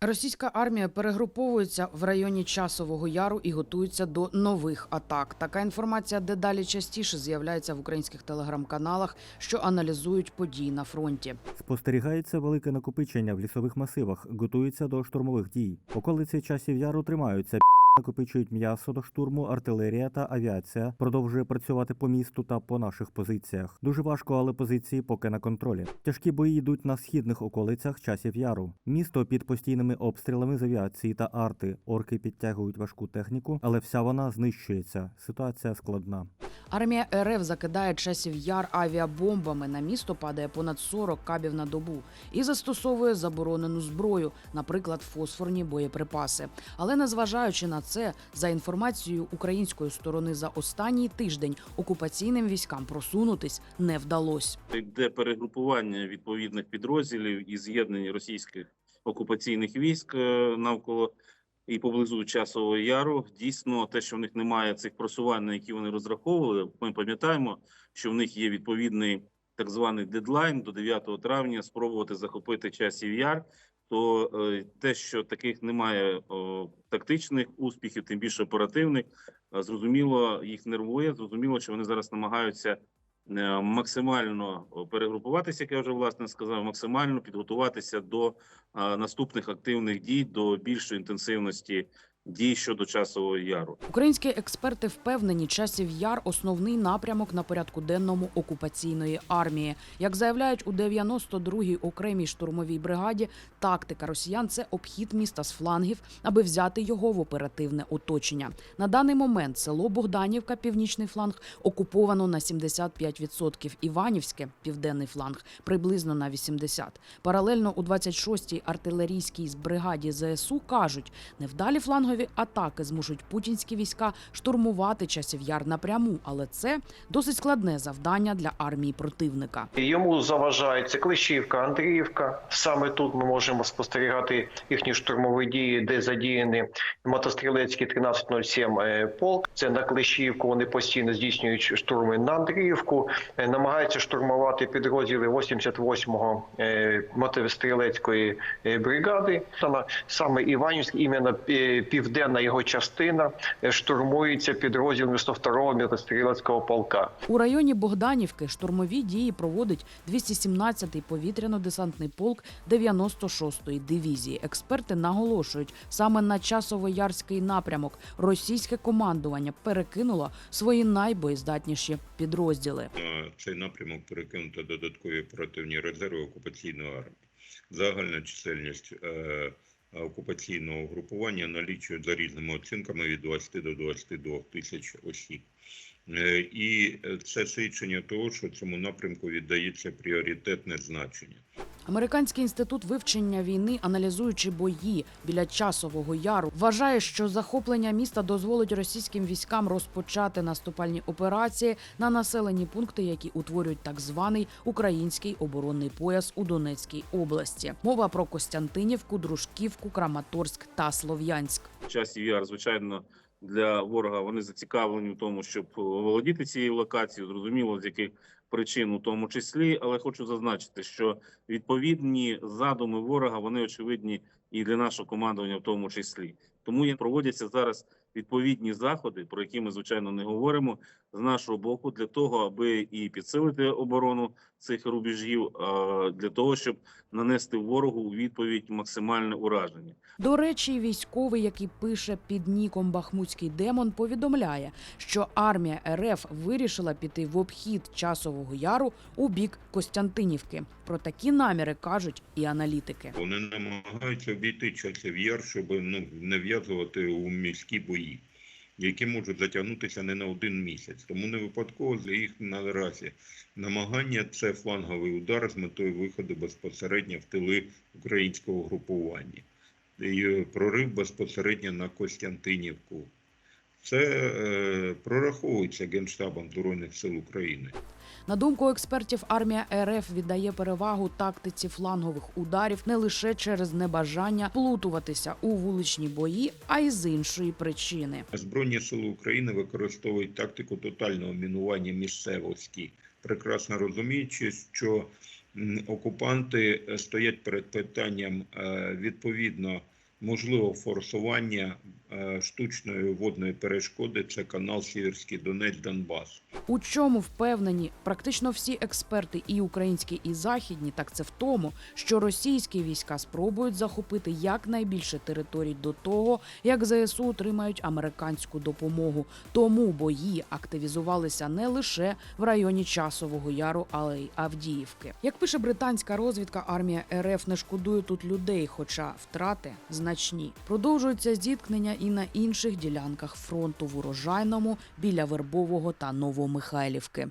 Російська армія перегруповується в районі часового яру і готується до нових атак. Така інформація дедалі частіше з'являється в українських телеграм-каналах, що аналізують події на фронті. Спостерігається велике накопичення в лісових масивах, готуються до штурмових дій. Околиці часів яру тримаються. Накопичують м'ясо до штурму, артилерія та авіація продовжує працювати по місту та по наших позиціях. Дуже важко, але позиції поки на контролі. Тяжкі бої йдуть на східних околицях часів яру. Місто під постійними обстрілами з авіації та арти. Орки підтягують важку техніку, але вся вона знищується. Ситуація складна. Армія РФ закидає часів яр авіабомбами. На місто падає понад 40 кабів на добу і застосовує заборонену зброю, наприклад, фосфорні боєприпаси. Але незважаючи на це, за інформацією української сторони за останній тиждень окупаційним військам просунутись не вдалося. йде перегрупування відповідних підрозділів і з'єднання російських окупаційних військ е, навколо і поблизу часового яру. Дійсно, те, що в них немає цих просувань, на які вони розраховували. Ми пам'ятаємо, що в них є відповідний так званий дедлайн до 9 травня спробувати захопити часів яр. То е, те, що таких немає тактичних успіхів, тим більше оперативних, е, зрозуміло, їх нервує. Зрозуміло, що вони зараз намагаються е, максимально перегрупуватися, як я вже власне сказав, максимально підготуватися до наступних активних дій, до більшої інтенсивності дій щодо часового яру. Українські експерти впевнені, часів яр основний напрямок на порядку денному окупаційної армії. Як заявляють у 92-й окремій штурмовій бригаді, тактика росіян це обхід міста з флангів, аби взяти його в оперативне оточення. На даний момент село Богданівка, північний фланг, окуповано на 75%, Іванівське, південний фланг, приблизно на 80%. Паралельно у 26-й артилерійській бригаді ЗСУ кажуть, невдалі флангові атаки змушують путінські війська штурмувати часів яр напряму, але це досить складне завдання для армії противника. Йому заважається Клещівка, Андріївка. Саме тут ми можемо спостерігати їхні штурмові дії, де задіяні мотострілецький 1307 е, полк. Це на Клещівку. Вони постійно здійснюють штурми на Андріївку. Е, Намагаються штурмувати підрозділи 88-го е, мотострілецької бригади. Саме Іванівськ, іменно е, південна його частина е, штурмується підрозділом 102-го мотострілецького полка. У районі Богданівки штурмові дії проводить 217-й повітряно-десантний полк 96-ї дивізії. Експерти наголошують, саме на часово-ярський напрямок російське командування перекинуло свої найбоєздатніші підрозділи. на цей напрямок перекинуто додаткові оперативні резерви окупаційної армії. Загальна чисельність е, окупаційного угрупування налічує за різними оцінками від 20 до 22 тисяч осіб. Е, І це свідчення того, що цьому напрямку віддається пріоритетне значення. Американський інститут вивчення війни, аналізуючи бої біля часового яру, вважає, що захоплення міста дозволить російським військам розпочати наступальні операції на населені пункти, які утворюють так званий український оборонний пояс у Донецькій області. Мова про Костянтинівку, Дружківку, Краматорськ та Слов'янськ. часів яр, звичайно, для ворога вони зацікавлені в тому, щоб володіти цією локацією, зрозуміло, з яких причин у тому числі. Але хочу зазначити, що відповідні задуми ворога вони очевидні і для нашого командування, в тому числі. Тому і проводяться зараз відповідні заходи, про які ми звичайно не говоримо з нашого боку, для того, аби і підсилити оборону цих рубежів, а для того, щоб нанести ворогу у відповідь максимальне ураження. До речі, військовий, який пише під ніком Бахмутський демон, повідомляє, що армія РФ вирішила піти в обхід часового яру у бік Костянтинівки. Про такі наміри кажуть і аналітики. Вони намагаються обійти часів яр, щоб ну, не в'язувати у міські бої, які можуть затягнутися не на один місяць. Тому не випадково для їх наразі намагання це фланговий удар з метою виходу безпосередньо в тили українського групування. І прорив безпосередньо на Костянтинівку. Це е, прораховується Генштабом Збройних сил України. На думку експертів, армія РФ віддає перевагу тактиці флангових ударів не лише через небажання плутуватися у вуличні бої, а й з іншої причини. Збройні сили України використовують тактику тотального мінування місцевості, прекрасно розуміючи, що окупанти е, стоять перед питанням е, відповідно можливого форсування е, штучної водної перешкоди. Це канал Сіверський Донець Донбас. У чому впевнені практично всі експерти, і українські, і західні, так це в тому, що російські війська спробують захопити якнайбільше територій до того, як ЗСУ отримають американську допомогу. Тому бої активізувалися не лише в районі Часового Яру, але й Авдіївки. Як пише британська розвідка, армія РФ не шкодує тут людей, хоча втрати значні. Продовжуються зіткнення і на інших ділянках фронту в урожайному біля Вербового та Новомихайлівки.